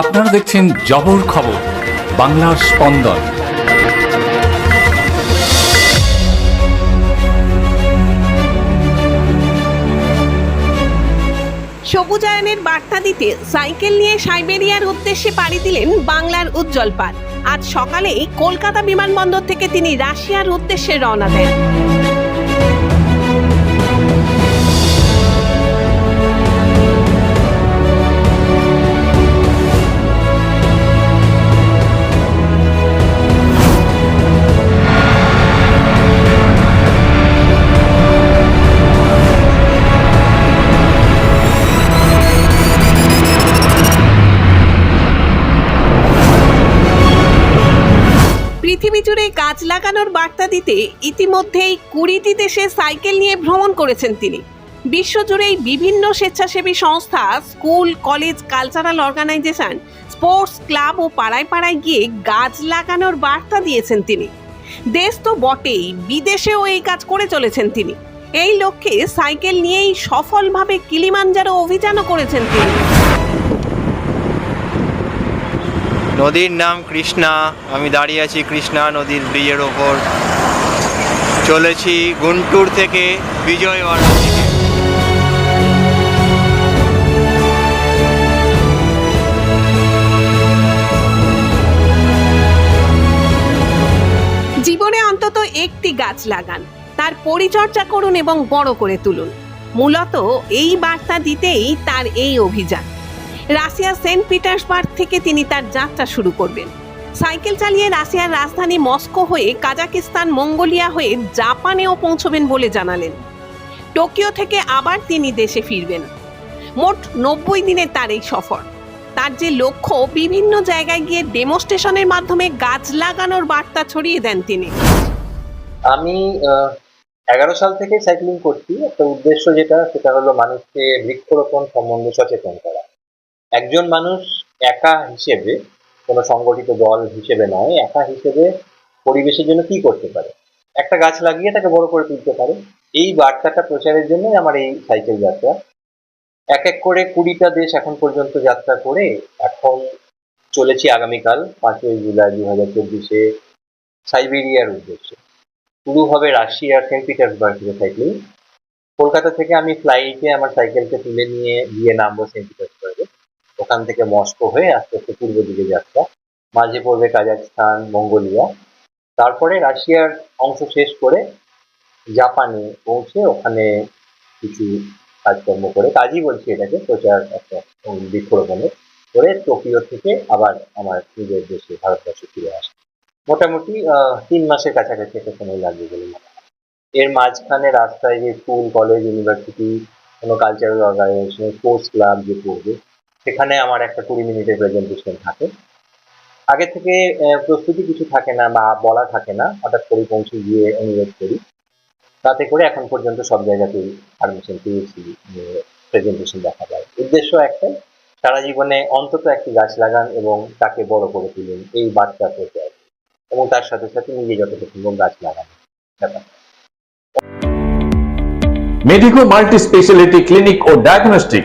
আপনারা দেখছেন জবর খবর, বাংলার স্পন্দন। সবুজায়নের বার্তা দিতে সাইকেল নিয়ে সাইবেরিয়ার উদ্দেশ্যে পাড়ি দিলেন বাংলার উজ্জ্বল পাল। আজ সকালেই কলকাতা বিমানবন্দর থেকে তিনি রাশিয়ার উদ্দেশ্যে রওনা দেন। গাছ লাগানোর বার্তা দিতে ইতিমধ্যেই কুড়িটি দেশে সাইকেল নিয়ে ভ্রমণ করেছেন তিনি। বিশ্বজুড়েই বিভিন্ন স্বেচ্ছাসেবী সংস্থা, school, college, cultural organisation, sports club ও পাড়ায় পাড়ায় গিয়ে গাছ লাগানোর বার্তা দিয়েছেন তিনি। দেশ তো বটেই, বিদেশেও এই কাজ করে চলেছেন তিনি। এই লক্ষ্যে সাইকেল নিয়েই সফলভাবে কিলিমাঞ্জারো অভিযানও করেছেন তিনি। নদীর নাম কৃষ্ণা। আমি দাঁড়িয়ে আছি কৃষ্ণা নদীর ব্রিজের ওপর। চলেছি গুন্টুর থেকে বিজয়ওয়াড়া দিকে। জীবনে অন্তত একটি গাছ লাগান। তার পরিচর্যা করুন এবং বড় করে তুলুন। মূলত এই বার্তা দিতেই তার এই অভিযান। রাশিয়ার সেন্ট পিটার্সবার্গ থেকে তিনি তার যাত্রা শুরু করবেন। সাইকেল চালিয়ে রাশিয়ার রাজধানী মস্কো হয়ে কাজাকিস্তান, মঙ্গোলিয়া হয়ে জাপানেও পৌঁছবেন বলে জানালেন। টোকিও থেকে আবার তিনি দেশে ফিরবেন। মোট নব্বই দিনের তার এই সফর। তার যে লক্ষ্য, বিভিন্ন জায়গায় গিয়ে ডেমোস্ট্রেশনের মাধ্যমে গাছ লাগানোর বার্তা ছড়িয়ে দেন তিনি। আমি এগারো সাল থেকে সাইক্লিং করছি। একটা উদ্দেশ্য যেটা, সেটা হলো মানুষকে বৃক্ষরোপণ সম্বন্ধে সচেতন করা। একজন মানুষ একা হিসেবে, কোনো সংগঠিত দল হিসেবে নয়, একা হিসেবে পরিবেশের জন্য কি করতে পারে? একটা গাছ লাগিয়ে তাকে বড় করে তুলতে পারে। এই বার্তাটা প্রচারের জন্যই আমার এই সাইকেল যাত্রা। এক এক করে কুড়িটা দেশ এখন পর্যন্ত যাত্রা করে এখন চলেছি আগামীকাল পাঁচই জুলাই দু হাজার চব্বিশে সাইবেরিয়ার উদ্দেশ্যে। শুরু হবে রাশিয়ার সেন্ট পিটার্সবার্গ থেকে। সাইকেল কলকাতা থেকে আমি ফ্লাইটে আমার সাইকেলকে তুলে নিয়ে গিয়ে নামবো সেন্ট ওখান থেকে মস্কো হয়ে আস্তে আস্তে পূর্ব দিকে যাত্রা মাঝে পড়বে কাজাকস্তান মঙ্গোলিয়া। তারপরে রাশিয়ার অংশ শেষ করে জাপানে পৌঁছে ওখানে কিছু কাজকর্ম করে, কাজই বলছি এটাকে, প্রচার একটা বৃক্ষরোপণের করে টোকিও থেকে আবার আমার নিজের দেশে ভারতবর্ষে ফিরে আসে। মোটামুটি তিন মাসের কাছাকাছি একটা সময় লাগবে বলে মনে হয়। এর মাঝখানে রাস্তায় যে স্কুল, কলেজ, ইউনিভার্সিটি, কোনো কালচারাল অর্গানাইজেশন স্পোর্টস ক্লাব যে পড়বে সেখানে আমার একটা কুড়ি মিনিটের প্রেজেন্টেশন থাকে। আগে থেকে প্রস্তুতি কিছু থাকে না বা বলা থাকে না, হঠাৎ করে পৌঁছে গিয়ে অনুরোধ করি। তাতে করে এখন পর্যন্ত সব জায়গাতেই পারমিশন পেয়েছি প্রেজেন্টেশন দেখা যায়। উদ্দেশ্য একটাই, সারা জীবনে অন্তত একটি গাছ লাগান এবং তাকে বড় করে তুলুন, এই বার্তা প্রচার এবং তার সাথে সাথে নিজে যতটা সম্ভব গাছ লাগান মেডিকো মাল্টি স্পেশালিটি ক্লিনিক ও ডায়াগনস্টিক